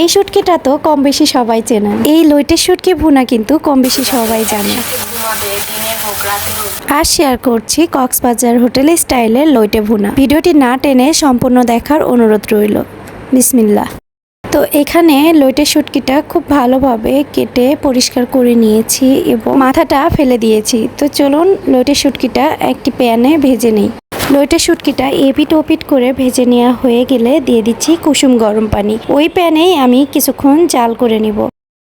এই শুটকিটা তো কম বেশি সবাই চেনেন এই লইটের শুটকি ভুনা কিন্তু কম বেশি সবাই জানে। আর শেয়ার করছি কক্সবাজার হোটেল স্টাইলের লইটে ভুনা। ভিডিওটি না টেনে সম্পূর্ণ দেখার অনুরোধ রইল। বিসমিল্লা তো এখানে লইটের শুটকিটা খুব ভালোভাবে কেটে পরিষ্কার করে নিয়েছি এবং মাথাটা ফেলে দিয়েছি। তো চলুন লইটের শুটকিটা একটি প্যানে ভেজে নিই। লইটের শুটকিটা এপিট ওপিট করে ভেজে নেওয়া হয়ে গেলে দিয়ে দিচ্ছি কুসুম গরম পানি। ওই প্যানেই আমি কিছুক্ষণ জাল করে নিব।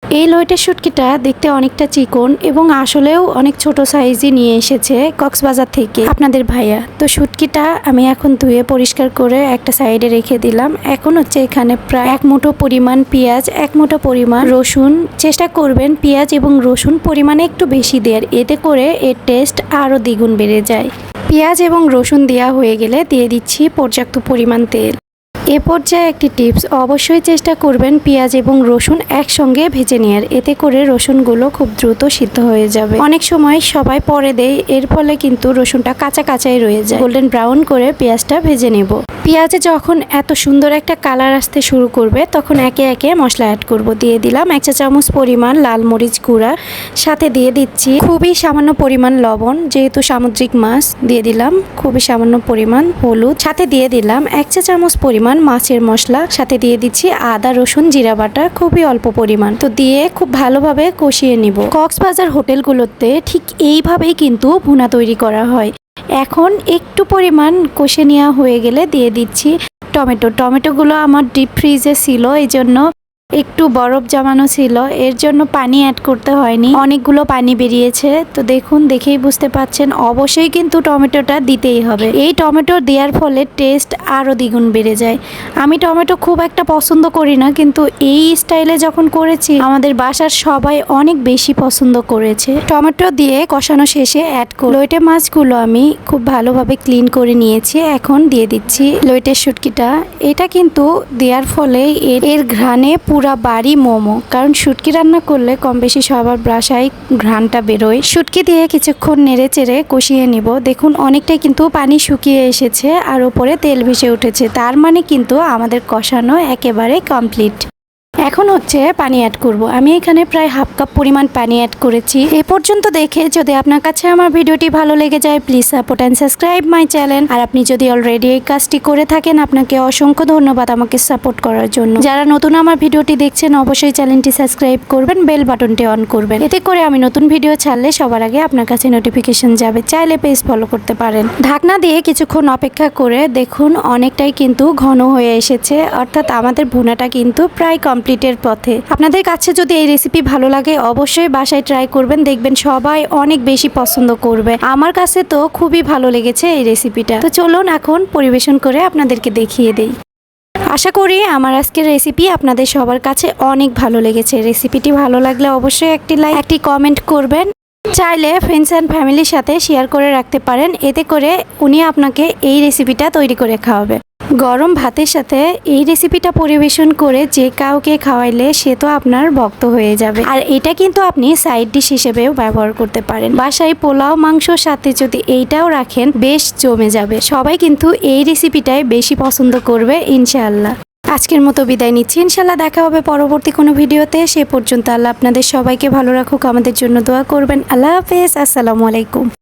এই লইটের শুটকিটা দেখতে অনেকটা চিকন এবং আসলেও অনেক ছোট সাইজই নিয়ে এসেছে কক্সবাজার থেকে। আপনাদের ভাইয়া, তো শুটকিটা আমি এখন ধুয়ে পরিষ্কার করে একটা সাইডে রেখে দিলাম। এখন হচ্ছে এখানে প্রায় এক মুঠো পরিমাণ পেঁয়াজ, এক মুঠো পরিমাণ রসুন। চেষ্টা করবেন পেঁয়াজ এবং রসুন পরিমাণে একটু বেশি দেওয়ার। এতে করে এর টেস্ট আরও দ্বিগুণ বেড়ে যায়। পেঁয়াজ এবং রসুন দেওয়া হয়ে গেলে দিয়ে দিচ্ছি পর্যাপ্ত পরিমাণ তেল। এ পর্যায়ে একটি টিপস অবশ্যই চেষ্টা করবেন পেঁয়াজ এবং রসুন একসঙ্গে ভেজে নেওয়ার এতে করে রসুনগুলো খুব দ্রুত সিদ্ধ হয়ে যাবে। অনেক সময় সবাই পরে দেয়, এর ফলে কিন্তু রসুনটা কাঁচা কাঁচাই রয়ে যায়। গোল্ডেন ব্রাউন করে পেঁয়াজটা ভেজে নেব। পেঁয়াজে যখন এত সুন্দর একটা কালার আসতে শুরু করবে, তখন একে একে মশলা অ্যাড করব। দিয়ে দিলাম এক চা চামচ পরিমাণ লাল মরিচ গুঁড়া। সাথে দিয়ে দিচ্ছি খুবই সামান্য পরিমাণ লবণ, যেহেতু সামুদ্রিক মাছ। দিয়ে দিলাম খুবই সামান্য পরিমাণ হলুদ। সাথে দিয়ে দিলাম এক চা চামচ পরিমাণ মাছের মশলা, সাথে দিয়ে দিচ্ছি আদা, রসুন, জিরা বাটা, খুবই অল্প পরিমাণ। তো দিয়ে খুব ভালোভাবে কষিয়ে নিব। কক্সবাজার হোটেলগুলোতে ঠিক এইভাবেই কিন্তু ভুনা তৈরি করা হয়। এখন একটু পরিমাণ কষে নেওয়া হয়ে গেলে দিয়ে দিচ্ছি টমেটো। টমেটোগুলো আমার ডিপ ফ্রিজে ছিল এই জন্য একটু বরফ জমানো ছিল, এর জন্য পানি অ্যাড করতে হয়নি। অনেকগুলো পানি বেরিয়েছে, তো দেখুন, দেখেই বুঝতে পাচ্ছেন, অবশ্যই কিন্তু টমেটোটা দিতেই হবে। এই টমেটো দেওয়ার ফলে টেস্ট আরও দ্বিগুণ বেড়ে যায়। আমি টমেটো খুব একটা পছন্দ করি না, কিন্তু এই স্টাইলে যখন করেছি, আমাদের বাসার সবাই অনেক বেশি পছন্দ করেছে। টমেটো দিয়ে কষানো শেষে অ্যাড করে লইটে মাছগুলো আমি খুব ভালোভাবে ক্লিন করে নিয়েছি, এখন দিয়ে দিচ্ছি লইটের শুটকিটা। এটা কিন্তু দেওয়ার ফলে এর এর ঘ্রাণে পুরা বাড়ি মোমো, কারণ শুটকি রান্না করলে কম বেশি সবার বাসায় ঘ্রাণটা বেরোয়। শুটকি দিয়ে কিছুক্ষণ নেড়ে চেড়ে কষিয়ে নিব। দেখুন, অনেকটাই কিন্তু পানি শুকিয়ে এসেছে আর ওপরে তেল ভেসে উঠেছে। তার মানে কিন্তু আমাদের কষানো একেবারে কমপ্লিট এখন হচ্ছে পানি অ্যাড করব। আমি এখানে প্রায় হাফ কাপ পরিমাণ পানি অ্যাড করেছি। এ পর্যন্ত দেখে যদি আপনার কাছে আমার ভিডিওটি ভালো লেগে যায় please support and subscribe my channel আর আপনি যদি অলরেডি এই কাজটি করে থাকেন, আপনাকে অসংখ্য ধন্যবাদ আমাকে সাপোর্ট করার জন্য। যারা নতুন আমার ভিডিওটি দেখছেন, অবশ্যই চ্যানেলটি সাবস্ক্রাইব করবেন বেল বাটনটি অন করবেন। এতে করে আমি নতুন ভিডিও ছাড়লে সবার আগে আপনার কাছে নোটিফিকেশন যাবে। চাইলে পেজ ফলো করতে পারেন। ঢাকনা দিয়ে কিছুক্ষণ অপেক্ষা করে দেখুন, অনেকটাই কিন্তু ঘন হয়ে এসেছে। অর্থাৎ আমাদের ভুনাটা কিন্তু প্রায় কমপ্লিটের পথে। আপনাদের কাছে যদি এই রেসিপি ভালো লাগে, অবশ্যই বাসায় ট্রাই করবেন। দেখবেন সবাই অনেক বেশি পছন্দ করবে। আমার কাছে তো খুবই ভালো লেগেছে এই রেসিপিটা তো চলুন এখন পরিবেশন করে আপনাদেরকে দেখিয়ে দেই। আশা করি আমার আজকের রেসিপি আপনাদের সবার কাছে অনেক ভালো লেগেছে। রেসিপিটি ভালো লাগলে অবশ্যই একটি লাইক একটি কমেন্ট করবেন। চাইলে ফ্রেন্ডস অ্যান্ড ফ্যামিলির সাথে শেয়ার করে রাখতে পারেন। এতে করে উনি আপনাকে এই রেসিপিটা তৈরি করে খাওয়াবে। গরম ভাতের সাথে এই রেসিপিটা পরিবেশন করে যে কাউকে খাওয়াইলে সে তো আপনার ভক্ত হয়ে যাবে। আর এটা কিন্তু আপনি সাইড ডিশ হিসেবেও ব্যবহার করতে পারেন। বাসায় পোলাও মাংসর সাথে যদি এইটাও রাখেন, বেশ জমে যাবে। সবাই কিন্তু এই রেসিপিটাই বেশি পছন্দ করবে, ইনশাআল্লাহ। আজকের মতো বিদায় নিচ্ছি। ইনশাল্লাহ দেখা হবে পরবর্তী কোনো ভিডিওতে। সে পর্যন্ত আল্লাহ আপনাদের সবাইকে ভালো রাখুক, আমাদের জন্য দোয়া করবেন। আল্লাহ হাফেজ। আসসালামু আলাইকুম।